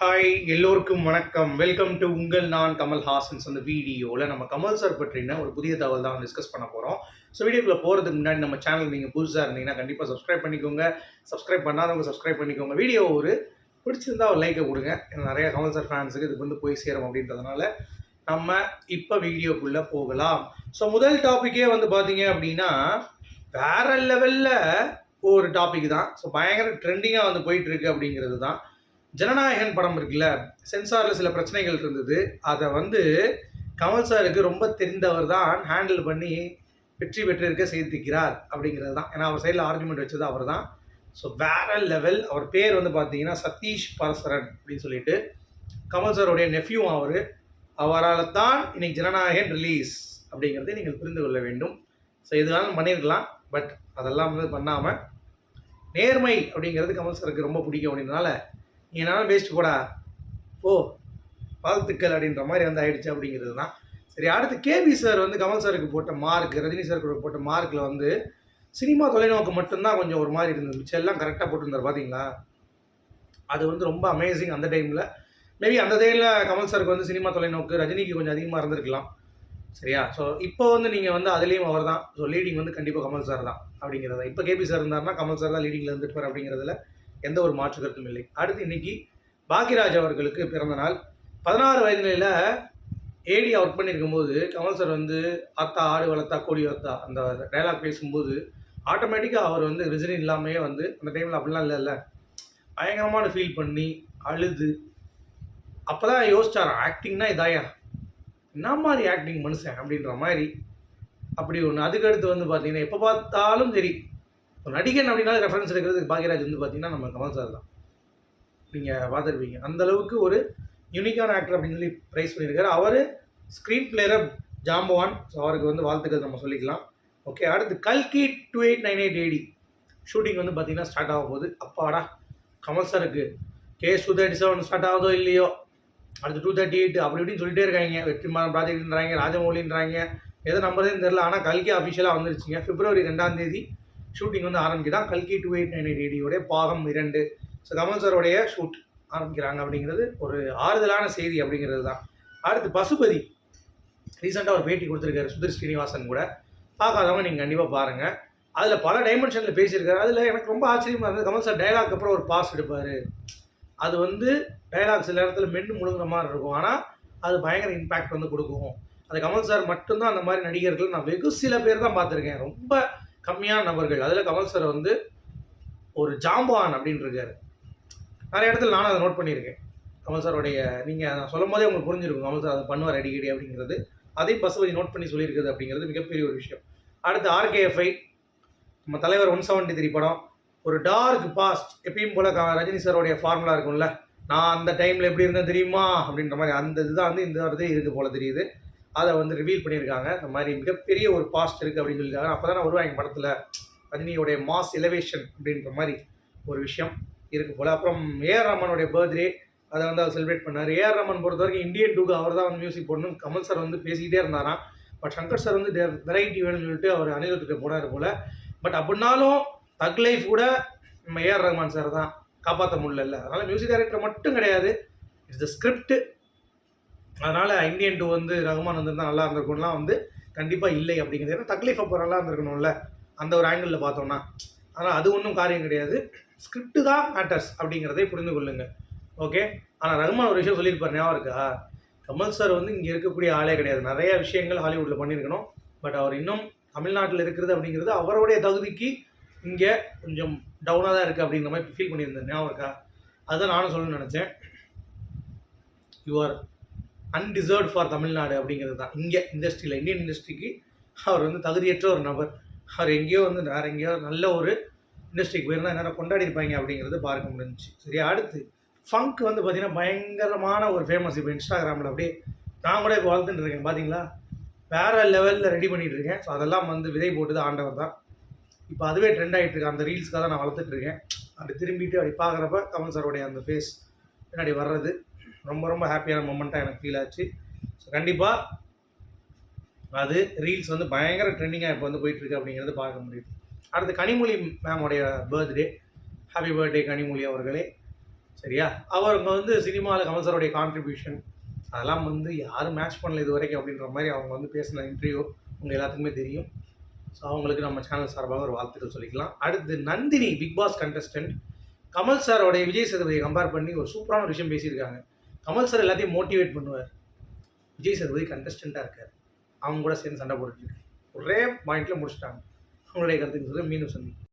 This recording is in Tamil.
ஹாய் எல்லோருக்கும் வணக்கம். வெல்கம் டு உங்கள் நான் கமல் ஹாசன்ஸ் அந்த வீடியோவில் நம்ம கமல் சார் பற்றின ஒரு புதிய தகவல் தான் டிஸ்கஸ் பண்ண போகிறோம் ஸோ வீடியோக்குள்ளே போகிறதுக்கு முன்னாடி நம்ம சேனல் நீங்கள் புதுசாக இருந்தீங்கன்னா கண்டிப்பாக சப்ஸ்கிரைப் பண்ணிக்கோங்க. சப்ஸ்கிரைப் பண்ணாதவங்க சப்ஸ்கிரைப் பண்ணிக்கோங்க. வீடியோ ஒரு பிடிச்சிருந்தா ஒரு லைக்கை கொடுங்க. நிறையா நிறைய கமல் சார் ஃபேன்ஸுக்கு இது வந்து போய் சேரும் அப்படின்றதுனால நம்ம இப்போ வீடியோக்குள்ளே போகலாம். ஸோ முதல் டாப்பிக்கே வந்து பார்த்தீங்க அப்படின்னா வேற லெவலில் ஒரு டாபிக் தான். ஸோ பயங்கர ட்ரெண்டிங்காக வந்து போயிட்டு இருக்கு அப்படிங்கிறது தான். ஜனநாயகன் படம் இருக்குல்ல சென்சாரில் சில பிரச்சனைகள் இருந்தது. அதை வந்து கமல் சாருக்கு ரொம்ப தெரிந்தவர் தான் ஹேண்டில் பண்ணி வெற்றி பெற்றிருக்க செய்திருக்கிறார் அப்படிங்கிறது தான் ஏன்னா அவர் சைடில் ஆர்குமெண்ட் வச்சது அவர் தான் ஸோ வேற லெவல் அவர் பேர் வந்து பார்த்தீங்கன்னா சதீஷ் பரசரன் அப்படின்னு சொல்லிட்டு கமல் சாருடைய நெஃப்யூ அவர். அவரால் தான் இன்னைக்கு ஜனநாயகன் ரிலீஸ் அப்படிங்கிறதை நீங்கள் புரிந்து கொள்ள வேண்டும். ஸோ இது பண்ணியிருக்கலாம் பட் அதெல்லாம் வந்து பண்ணாமல் நேர்மை அப்படிங்கிறது கமல் சாருக்கு ரொம்ப பிடிக்கும் அப்படின்றனால நீ என்னாலும் பேசிட்டு போடா. போ. வாழ்த்துக்கள் அப்படின்ற மாதிரி வந்து ஆயிடுச்சு அப்படிங்கிறது தான். சரி அடுத்து கேபி சார் வந்து கமல் சாருக்கு போட்ட மார்க் ரஜினி சாருக்கு போட்ட மார்க்கில் வந்து சினிமா தொலைநோக்கு மட்டும்தான் கொஞ்சம் ஒரு மாதிரி இருந்தது. மிச்சம் எல்லாம் கரெக்டாக போட்டிருந்தார் பார்த்தீங்களா அது வந்து ரொம்ப அமேசிங் அந்த டைமில் மேபி அந்த டைமில் கமல் சாருக்கு வந்து சினிமா தொலைநோக்கு ரஜினிக்கு கொஞ்சம் அதிகமாக இருந்திருக்கலாம். சரியா? ஸோ இப்போ வந்து நீங்கள் வந்து அதுலேயும் அவர் தான். ஸோ லீடிங் வந்து கண்டிப்பாக கமல் சார் தான் அப்படிங்கிறத. இப்போ கேபி சார் இருந்தாருன்னா கமல் சார் தான் லீடிங்கில் இருந்துருப்பார் அப்படிங்கிறதுல எந்த ஒரு மாற்று கருத்தும் இல்லை. அடுத்து இன்னைக்கு பாக்கியராஜ் அவர்களுக்கு பிறந்த நாள். பதினாறு வயதுல ஏடி ஒர்க் பண்ணியிருக்கும் போது கமல் சார் வந்து அத்தா ஆடு வளர்த்தா கோடி வளர்த்தா? அந்த டைலாக் பேசும்போது ஆட்டோமேட்டிக்காக அவர் வந்து ரிசன் இல்லாமையே வந்து அந்த டைமில் அப்படிலாம் இல்லைல்ல பயங்கரமான ஃபீல் பண்ணி அழுது. அப்போ தான் யோசிச்சார் ஆக்டிங்னா இதாயா? என்ன மாதிரி ஆக்டிங் மனுஷன்? அப்படின்ற மாதிரி. அப்படி ஒன்று அதுக்கடுத்து வந்து பார்த்தீங்கன்னா எப்போ பார்த்தாலும் சரி நடிகன் அப்படின்னா ரெஃபரன்ஸ் எடுக்கிறதுக்கு பாக்யராஜ் வந்து பார்த்தீங்கன்னா நம்ம கமல் சார் தான். நீங்கள் பார்த்துருப்பீங்க. அந்த அளவுக்கு ஒரு யூனிக்கான ஆக்டர் அப்படின்னு சொல்லி ப்ரைஸ் பண்ணியிருக்காரு. அவர் ஸ்க்ரீன் பிளேயரை ஜாம்பவான். ஸோ அவருக்கு வந்து வாழ்த்துக்கள் நம்ம சொல்லிக்கலாம். ஓகே அடுத்து கல்கி two eight nine eight AD shooting வந்து பார்த்தீங்கன்னா ஸ்டார்ட் ஆக போகுது. அப்பாடா கமல் சாருக்கு K two thirty seven start ஆகுதோ இல்லையோ? அடுத்து டூ தேர்ட்டி எயிட் அப்படி இப்படின்னு சொல்லிட்டே இருக்காங்க. வெற்றிமாறன் ப்ராஜெக்ட்ன்றாங்க ராஜமௌலின்றாங்க எதை நம்புறதுன்னு தெரில ஆனால் கல்கி அஃபிஷியலாக வந்துருச்சுங்க. பிப்ரவரி ரெண்டாம் தேதி ஷூட்டிங் வந்து ஆரம்பிக்குதான் கல்கி டூ எயிட் நைன் எயிட் ஏடியோடைய பாகம் இரண்டு. ஸோ கமல் சாரோடைய ஷூட் ஆரம்பிக்கிறாங்க அப்படிங்கிறது ஒரு ஆறுதலான செய்தி அப்படிங்கிறது தான். அடுத்து பசுபதி. ரீசெண்டாக ஒரு பேட்டி கொடுத்துருக்காரு சுதீர் ஸ்ரீனிவாசன் கூட. பார்க்காதவங்க நீங்கள் கண்டிப்பாக பாருங்கள் அதில் பல டைமென்ஷனில் பேசியிருக்காரு. அதில் எனக்கு ரொம்ப ஆச்சரியமாக இருந்தது. கமல் சார் டைலாக் அப்புறம் ஒரு பாஸ் எடுப்பார். அது வந்து டைலாக் சில இடத்துல மென்று முழுங்குற மாதிரி இருக்கும். ஆனால் அது பயங்கர இம்பேக்ட் வந்து கொடுக்கும். அது கமல் சார் மட்டும்தான் அந்த மாதிரி நடிகர்கள். நான் வெகு சில பேர் தான் பார்த்துருக்கேன். ரொம்ப கம்மியான நபர்கள். அதில் கமல் சார் வந்து ஒரு ஜாம்பான் அப்படின்னு இருக்காரு. நிறைய இடத்துல நானும் அதை நோட் பண்ணியிருக்கேன். கமல் சாருடைய நீங்கள் நான் சொல்லும் போதே உங்களுக்கு புரிஞ்சிருக்கும். கமல் சார் அதை பண்ணுவார் அடிக்கடி அப்படிங்கிறது. அதையும் பசுபதி நோட் பண்ணி சொல்லியிருக்குது அப்படிங்கிறது மிகப்பெரிய ஒரு விஷயம். அடுத்து ஆர்கேஎஃப்ஐ நம்ம தலைவர் ஒன் செவன்ட்டி த்ரீ படம். ஒரு டார்க் பாஸ்ட் எப்பயும் போல க- ரஜினி சாரோடைய ஃபார்முலா இருக்கும்ல. நான் அந்த டைமில் எப்படி இருந்தேன் தெரியுமா? அப்படின்ற மாதிரி அந்த இதுதான் வந்து இந்த வாரத்தையும் இருக்குது போல தெரியுது. அதை வந்து ரிவீல் பண்ணியிருக்காங்க. இந்த மாதிரி மிகப்பெரிய ஒரு பாஸ்ட் இருக்குது அப்படின்னு சொல்லியிருக்காங்க. அப்போ தான் வருவாங்க படத்தில். ரஜினியோடைய மாஸ் எலவேஷன் அப்படின்ற மாதிரி ஒரு விஷயம் இருக்கு போல். அப்புறம் ஏஆர் ரமனுடைய பர்த்டே அதை வந்து அவர் செலிப்ரேட் பண்ணார். ஏஆர் ரமன் பொறுத்த வரைக்கும் இந்தியன் டூக்கு அவர் தான் வந்து மியூசிக் போடணும் கமல் சார் வந்து பேசிக்கிட்டே இருந்தாராம். பட் சங்கர் சார் வந்து வெரைட்டி வேணும்னு சொல்லிட்டு அவர் அனிருத்துக்கு போனார் போல். பட் அப்படின்னாலும் தக் லைஃப் கூட நம்ம ஏஆர் ரஹ்மான் சார் தான் காப்பாற்ற முடியல அதனால் மியூசிக் டைரக்டர் மட்டும் கிடையாது. இட்ஸ் த ஸ்கிரிப்ட் அதனால் இந்தியன் டூ வந்து ரகுமான் வந்திருந்தா நல்லா இருந்திருக்கும்லாம் வந்து கண்டிப்பாக இல்லை அப்படிங்கிறது. ஏன்னா தக்லீஃப் அப்போ நல்லா இருந்திருக்கணும்ல அந்த ஒரு ஆங்கிளில் பார்த்தோம்னா. ஆனால் அது ஒன்றும் காரியம் கிடையாது. ஸ்கிரிப்ட் தான் மேட்டர்ஸ் அப்படிங்கிறதை புரிந்து கொள்ளுங்க. ஓகே ஆனால் ரகுமான் ஒரு விஷயம் சொல்லியிருப்பார் ஞாபகம் இருக்கா? கமல் சார் வந்து இங்கே இருக்கக்கூடிய ஆளே கிடையாது. நிறைய விஷயங்கள் ஹாலிவுட்டில் பண்ணியிருக்கணும். பட் அவர் இன்னும் தமிழ்நாட்டில் இருக்கிறது அப்படிங்கிறது அவருடைய தகுதிக்கு இங்கே கொஞ்சம் டவுனாக தான் இருக்குது அப்படிங்கிற மாதிரி ஃபீல் பண்ணியிருந்தேன் ஞாபகம் இருக்கா? அதுதான் நானும் சொல்லணும்னு நினச்சேன். யூஆர் அன்டிசர்வ்ட் ஃபார் தமிழ்நாடு அப்படிங்கிறது தான். இங்கே இண்டஸ்ட்ரியில் இந்தியன் இண்டஸ்ட்ரிக்கு அவர் வந்து தகுதியற்ற ஒரு நபர். அவர் எங்கேயோ வந்து வேற எங்கேயோ நல்ல ஒரு இண்டஸ்ட்ரிக்கு போயிருந்தால் நேரம் கொண்டாடி இருப்பாங்க அப்படிங்கிறது பார்க்க முடிஞ்சுச்சு. சரி அடுத்து ஃபங்க் வந்து பார்த்தீங்கன்னா பயங்கரமான ஒரு ஃபேமஸ் இப்போ இன்ஸ்டாகிராமில் அப்படியே நான் கூட இப்போ வளர்த்துட்டு இருக்கேன் பார்த்தீங்களா வேறு லெவலில் ரெடி பண்ணிகிட்டு இருக்கேன். ஸோ அதெல்லாம் வந்து விதை போட்டுது ஆண்டவர் தான். இப்போ அதுவே ட்ரெண்ட் ஆகிட்டு இருக்கு. அந்த ரீல்ஸ்க்காக தான் நான் வளர்த்துட்டு இருக்கேன். அப்படி திரும்பிட்டு அப்படி பார்க்குறப்ப கமல் சாருடைய அந்த ஃபேஸ் பின்னாடி வர்றது ரொம்ப ரொம்ப ஹாப்பியான மூமெண்ட்டாக எனக்கு ஃபீல் ஆச்சு. ஸோ கண்டிப்பாக அது ரீல்ஸ் வந்து பயங்கர ட்ரெண்டிங்காக இப்போ வந்து போயிட்டுருக்கு அப்படிங்கிறது பார்க்க முடியுது. அடுத்து கனிமொழி மேமுடைய பர்த்டே ஹாப்பி பர்த்டே கனிமொழி அவர்களே. சரியா? அவங்க வந்து சினிமாவில் கமல் சாரோடைய கான்ட்ரிபியூஷன் அதெல்லாம் வந்து யாரும் மேட்ச் பண்ணல இது வரைக்கும் அப்படின்ற மாதிரி அவங்க வந்து பேசின இன்டர்வியூ உங்கள் எல்லாத்துக்குமே தெரியும். ஸோ அவங்களுக்கு நம்ம சேனல் சார்பாக ஒரு வாழ்த்துக்கள் சொல்லிக்கலாம். அடுத்து Nandini bigg boss contestant Kamal சாரோடைய Vijay சேதுபதியை கம்பேர் பண்ணி ஒரு சூப்பரான ஒரு விஷயம் பேசியிருக்காங்க. கமல் சார் எல்லாத்தையும் மோட்டிவேட் பண்ணுவார். விஜய் சேதுபதி கண்டஸ்டண்ட்டாக இருக்கார். அவங்க கூட சேர்ந்து சண்டை போட்டுட்டு ஒரே பாயிண்ட்ல முடிச்சிட்டாங்க. அவங்களுடைய கருத்துக்கு சொல்லி மீண்டும் சந்தி